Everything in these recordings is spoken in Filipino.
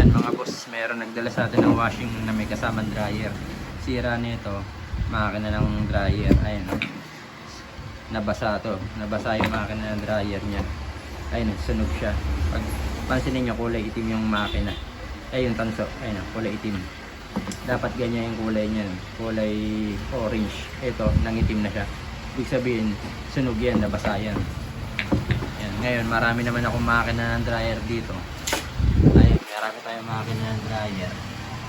Yan mga boss, meron nagdala sa atin ng washing na may kasamang dryer. Sira nito, makina ng dryer. Ayun oh. Nabasa to. Nabasa yung makina ng dryer niya. Ayun, sunog siya. Pag pansinin nyo, kulay itim yung makina. Ay, yung tanso. Ayun, oh, kulay itim. Dapat ganyan yung kulay niyan. Kulay orange. Ito, nangitim na siya. Ibig sabihin, sunog yan, nabasa yan. Yan. Ngayon, marami naman akong makina ng dryer dito. Marami tayong makina ng dryer.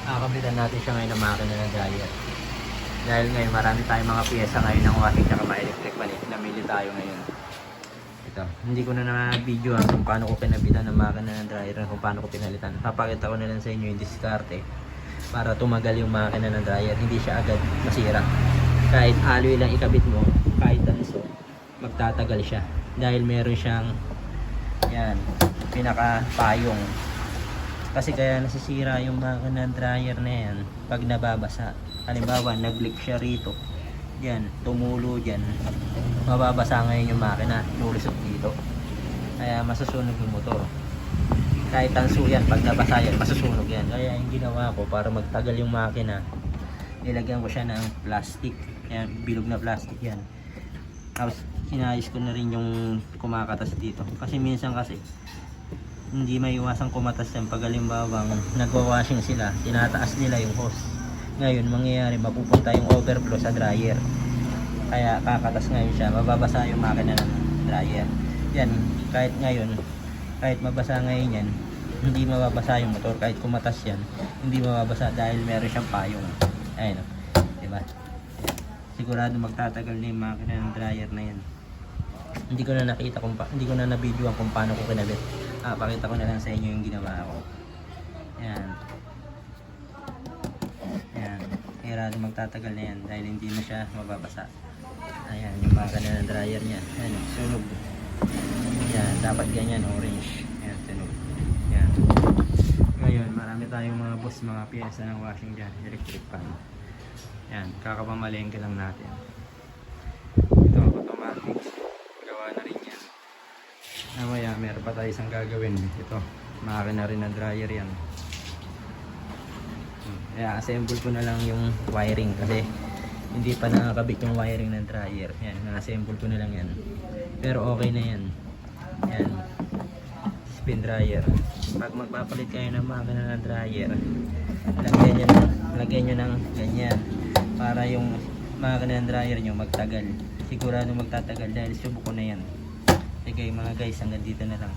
Kakabitan natin siya ngayon ng makina ng dryer. Dahil ngayon, marami tayong mga piyesa ngayon ng washing tsaka mga electric pan. eh. Namili tayo ngayon. Ito, hindi ko na na-video ah, kung paano ko pinabitan ng makina ng dryer kung paano ko pinalitan. Papakita ko na lang sa inyo yung diskarte para tumagal yung makina ng dryer. Hindi siya agad masira. Kahit alloy lang ikabit mo, kahit tanso, magtatagal siya. Dahil meron siyang yan, pinaka payong. Kasi kaya nasisira yung makina dryer na yan pag nababasa. Halimbawa, nag-leak siya rito. Yan, tumulo dyan. Mababasa ngayon yung makina, lulusot dito. Kaya masusunog yung motor. Kahit tanso yan, pag nabasa yan, masusunog yan. Kaya yung ginawa ko para magtagal yung makina, nilagyan ko siya ng plastic. Yan, bilog na plastic yan. Tapos, sinayos ko na rin yung kumakatas dito. Kasi minsan kasi, hindi may iwasang kumatas yan pag halimbawang nagwa-washing sila, tinataas nila yung hose. Ngayon, mangyayari, mapupunta yung overflow sa dryer. Kaya kakatas ngayon siya, mababasa yung makina ng dryer. Yan, kahit ngayon, kahit mabasa ngayon yan, hindi mababasa yung motor kahit kumatas yan, hindi mababasa dahil meron siyang payong. Ayun, o. diba? Yan. Sigurado magtatagal na yung makina ng dryer na yan. Hindi ko na nakita kung pa, hindi ko na na-videoan kung paano ko kinabit. Ah, pakita ko na lang sa inyo yung ginawa ko. Yan. Yan. Sigurado magtatagal na yan dahil hindi na siya mababasa. Ayan, yung makina ng dryer niya. Ayan, sunog. Yan, dapat ganyan, orange. Yan, sunog. Yan. Ngayon, marami tayong mga boss, mga piyesa ng washing dyan, electric fan. Yan, kakapamalengke lang natin. Ito, automatic. Gawa na rin meron pa tayo isang gagawin. Ito, makakina rin ng dryer yan. Hmm, Kaya assemble ko na lang yung wiring kasi hindi pa nakakabit yung wiring ng dryer. Yan, na-assemble ko na lang yan. Pero okay na yan. Yan. Spin dryer. Pag magpapalit kayo ng makina ng dryer, lagyan nyo, ng- lagyan nyo ng ganyan para yung makina ng dryer nyo magtagal. Sigurado magtatagal dahil subok ko na yan. Sige mga guys, hanggang dito na lang.